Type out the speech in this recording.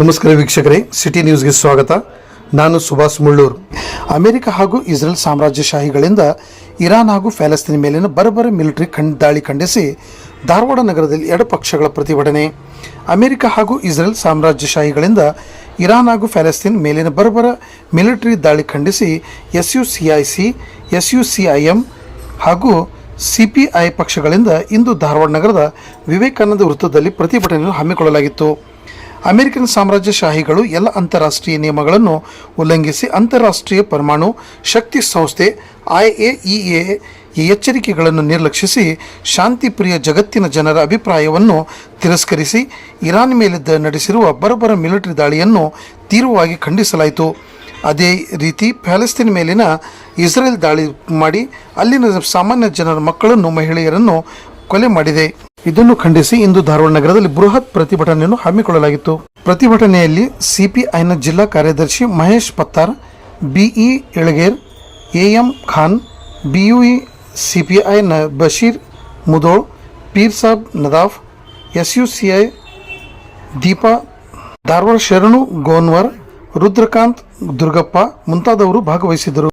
ನಮಸ್ಕಾರ ವೀಕ್ಷಕರೇ, ಸಿಟಿ ನ್ಯೂಸ್ಗೆ ಸ್ವಾಗತ. ನಾನು ಸುಭಾಷ್ ಮುಳ್ಳೂರು. ಅಮೆರಿಕ ಹಾಗೂ ಇಸ್ರೇಲ್ ಸಾಮ್ರಾಜ್ಯಶಾಹಿಗಳಿಂದ ಇರಾನ್ ಹಾಗೂ ಪ್ಯಾಲೆಸ್ತೀನ್ ಮೇಲಿನ ಬರಬರ ಮಿಲಿಟರಿ ಖಂಡ್ ದಾಳಿ ಖಂಡಿಸಿ ಧಾರವಾಡ ನಗರದಲ್ಲಿ ಎರಡು ಪಕ್ಷಗಳ ಪ್ರತಿಭಟನೆ. ಅಮೆರಿಕ ಹಾಗೂ ಇಸ್ರೇಲ್ ಸಾಮ್ರಾಜ್ಯಶಾಹಿಗಳಿಂದ ಇರಾನ್ ಹಾಗೂ ಪ್ಯಾಲೆಸ್ತೀನ್ ಮೇಲಿನ ಬರಬರ ಮಿಲಿಟರಿ ದಾಳಿ ಖಂಡಿಸಿ S U C I S U C I M M ಹಾಗೂ ಸಿಪಿಐ ಪಕ್ಷಗಳಿಂದ ಇಂದು ಧಾರವಾಡ ನಗರದ ವಿವೇಕಾನಂದ ವೃತ್ತದಲ್ಲಿ ಪ್ರತಿಭಟನೆಯನ್ನು ಹಮ್ಮಿಕೊಳ್ಳಲಾಗಿತ್ತು. ಅಮೆರಿಕನ್ ಸಾಮ್ರಾಜ್ಯಶಾಹಿಗಳು ಎಲ್ಲ ಅಂತಾರಾಷ್ಟ್ರೀಯ ನಿಯಮಗಳನ್ನು ಉಲ್ಲಂಘಿಸಿ ಅಂತಾರಾಷ್ಟ್ರೀಯ ಪರಮಾಣು ಶಕ್ತಿ ಸಂಸ್ಥೆ ಐಎಇಎ ಎಚ್ಚರಿಕೆಗಳನ್ನು ನಿರ್ಲಕ್ಷಿಸಿ ಶಾಂತಿಪ್ರಿಯ ಜಗತ್ತಿನ ಜನರ ಅಭಿಪ್ರಾಯವನ್ನು ತಿರಸ್ಕರಿಸಿ ಇರಾನ್ ಮೇಲಿದ್ದ ನಡೆಸಿರುವ ಬರಬರ ಮಿಲಿಟರಿ ದಾಳಿಯನ್ನು ತೀವ್ರವಾಗಿ ಖಂಡಿಸಲಾಯಿತು. ಅದೇ ರೀತಿ ಪ್ಯಾಲೆಸ್ತೀನ್ ಮೇಲಿನ ಇಸ್ರೇಲ್ ದಾಳಿ ಮಾಡಿ ಅಲ್ಲಿನ ಸಾಮಾನ್ಯ ಜನರ ಮಕ್ಕಳನ್ನು ಮಹಿಳೆಯರನ್ನು ಕೊಲೆ ಮಾಡಿದೆ. ಇದನ್ನು ಖಂಡಿಸಿ ಇಂದು ಧಾರವಾಡ ನಗರದಲ್ಲಿ ಬೃಹತ್ ಪ್ರತಿಭಟನೆಯನ್ನು ಹಮ್ಮಿಕೊಳ್ಳಲಾಗಿತ್ತು. ಪ್ರತಿಭಟನೆಯಲ್ಲಿ ಸಿಪಿಐನ ಜಿಲ್ಲಾ ಕಾರ್ಯದರ್ಶಿ Mahesh Pattar, B E Elager, A M Khan, B U E CPI ನ ಬಶೀರ್ ಮುದೋಳ್, ಪೀರ್ ಸಾಬ್ ನದಾಫ್, ಎಸ್ಯುಸಿಐ ದೀಪಾ, ಧಾರವಾಡ ಶರಣು ಗೋನ್ವರ್, ರುದ್ರಕಾಂತ್ ದುರ್ಗಪ್ಪ ಮುಂತಾದವರು ಭಾಗವಹಿಸಿದ್ದರು.